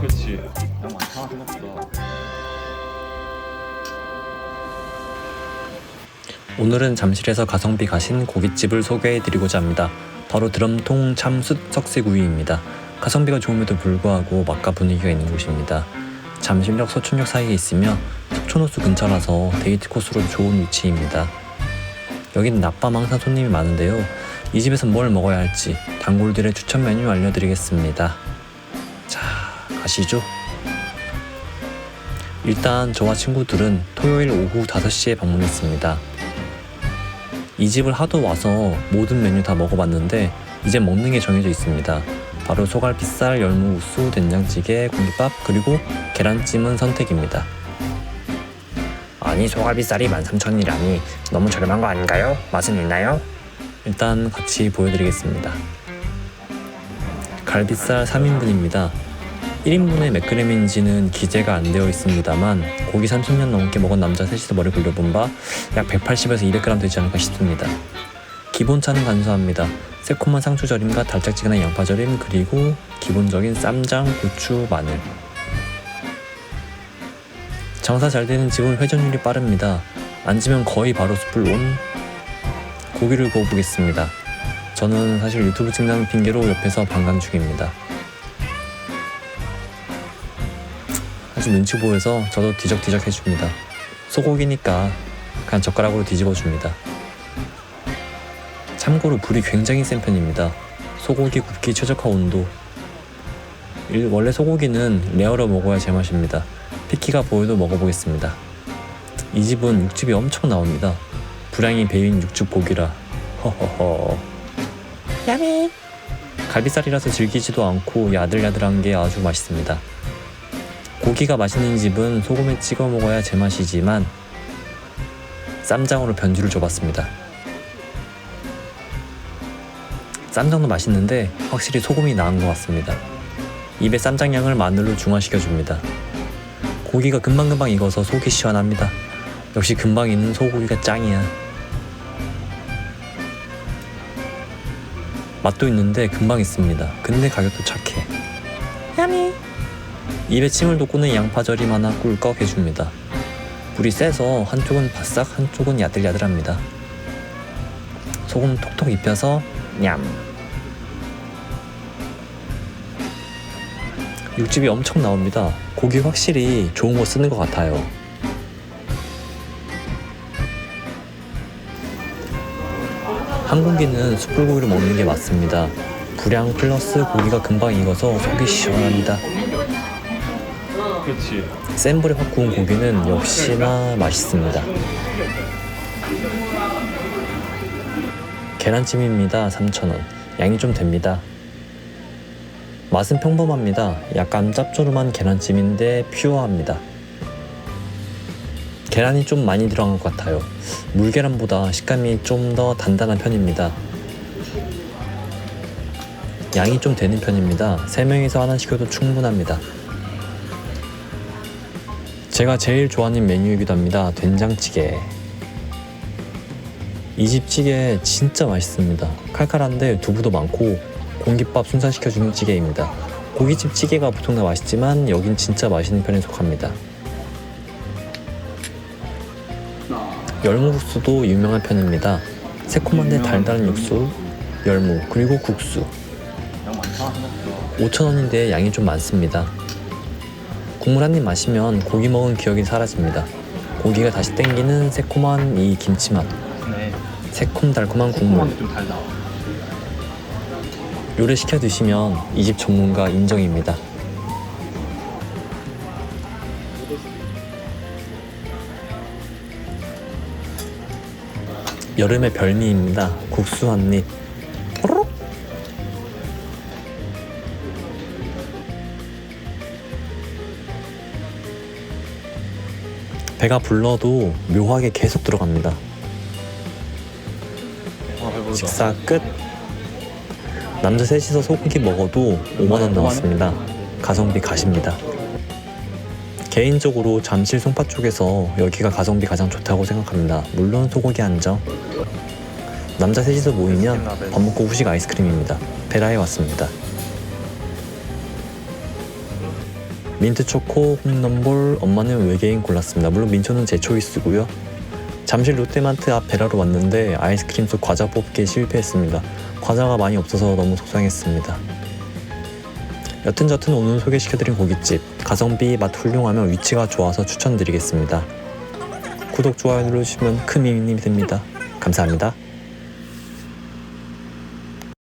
그렇지. 양 많다 생각보다. 오늘은 잠실에서 가성비 가신 고깃집을 소개해드리고자 합니다. 바로 드럼통 참숯 석쇠구이입니다. 가성비가 좋음에도 불구하고 맛과 분위기가 있는 곳입니다. 잠실역 서촌역 사이에 있으며 석촌호수 근처라서 데이트 코스로 좋은 위치입니다. 여기는 낮밤 항상 손님이 많은데요. 이 집에서 뭘 먹어야 할지 단골들의 추천 메뉴 알려드리겠습니다. 자, 가시죠. 일단 저와 친구들은 토요일 오후 5시에 방문했습니다. 이 집을 하도 와서 모든 메뉴 다 먹어봤는데 이제 먹는 게 정해져 있습니다. 바로 소갈비살, 열무국수, 된장찌개, 공깃밥 그리고 계란찜은 선택입니다. 아니 소갈비살이 13,000원이라니 너무 저렴한 거 아닌가요? 맛은 있나요? 일단 같이 보여드리겠습니다. 갈비살 3인분입니다. 1인분의 몇 그램인지는 기재가 안 되어 있습니다만 고기 30년 넘게 먹은 남자 셋이서 머리 굴려본 바 약 180에서 200g 되지 않을까 싶습니다. 기본차는 간소합니다. 새콤한 상추절임과 달짝지근한 양파절임 그리고 기본적인 쌈장, 고추, 마늘 장사 잘 되는 집은 회전율이 빠릅니다. 앉으면 거의 바로 숯불 온 고기를 구워보겠습니다. 저는 사실 유튜브 찍는 핑계로 옆에서 방관 중입니다. 사실 눈치 보여서 저도 뒤적뒤적 해줍니다. 소고기니까 그냥 젓가락으로 뒤집어 줍니다. 참고로 불이 굉장히 센 편입니다. 소고기 굽기 최적화 온도. 일- 원래 소고기는 레어로 먹어야 제맛입니다. 피키가 보여도 먹어보겠습니다. 이 집은 육즙이 엄청 나옵니다. 불량이 배인 육즙 고기라 허허허 야미. 갈비살이라서 질기지도 않고 야들야들한 게 아주 맛있습니다. 고기가 맛있는 집은 소금에 찍어 먹어야 제맛이지만 쌈장으로 변주를 줘봤습니다. 쌈장도 맛있는데 확실히 소금이 나은 것 같습니다. 입에 쌈장 양을 마늘로 중화시켜 줍니다. 고기가 금방금방 익어서 속이 시원합니다. 역시 금방 익는 소고기가 짱이야 맛도 있는데 금방 있습니다. 근데 가격도 착해. 야미. 입에 침을 돋구는 양파절임 하나 꿀꺽 해줍니다. 불이 세서 한쪽은 바싹 한쪽은 야들야들합니다. 소금 톡톡 입혀서 냠. 육즙이 엄청 나옵니다. 고기 확실히 좋은 거 쓰는 것 같아요. 한국인은 숯불고기를 먹는 게 맞습니다. 불향 플러스 고기가 금방 익어서 속이 시원합니다. 그렇지. 센 불에 확 구운 고기는 역시나 맛있습니다. 계란찜입니다. 3,000원. 양이 좀 됩니다. 맛은 평범합니다. 약간 짭조름한 계란찜인데 퓨어합니다. 계란이 좀 많이 들어간 것 같아요. 물계란보다 식감이 좀 더 단단한 편입니다. 양이 좀 되는 편입니다. 3명이서 하나 시켜도 충분합니다. 제가 제일 좋아하는 메뉴이기도 합니다. 된장찌개. 이 집 찌개 진짜 맛있습니다. 칼칼한데 두부도 많고 공깃밥 순산시켜주는 찌개입니다. 고깃집 찌개가 보통 다 맛있지만 여긴 진짜 맛있는 편에 속합니다. 열무국수도 유명한 편입니다. 새콤한데 달달한 육수, 열무, 그리고 국수. 양 많다 생각보다. 5,000원인데 양이 좀 많습니다. 국물 한 입 마시면 고기 먹은 기억이 사라집니다. 고기가 다시 땡기는 새콤한 이 김치맛, 네. 새콤달콤한 국물. 요리 시켜 드시면 이 집 전문가 인정입니다. 여름의 별미입니다. 국수 한 입. 호로록. 배가 불러도 묘하게 계속 들어갑니다. 식사 끝. 남자 셋이서 소고기 먹어도 5만 원 나왔습니다. 가성비 가십니다. 개인적으로 잠실 송파 쪽에서 여기가 가성비 가장 좋다고 생각합니다. 물론 소고기 한정. 남자 셋이서 모이면 밥 먹고 후식 아이스크림입니다. 베라에 왔습니다. 민트 초코, 홈런볼, 엄마는 외계인 골랐습니다. 물론 민초는 제 초이스고요. 잠실 롯데마트 앞 베라로 왔는데 아이스크림 속 과자 뽑기에 실패했습니다. 과자가 많이 없어서 너무 속상했습니다. 여튼 저튼 오늘 소개시켜드린 고깃집 가성비 맛 훌륭하며 위치가 좋아서 추천드리겠습니다. 구독 좋아요 누르시면 큰 힘이 됩니다. 감사합니다.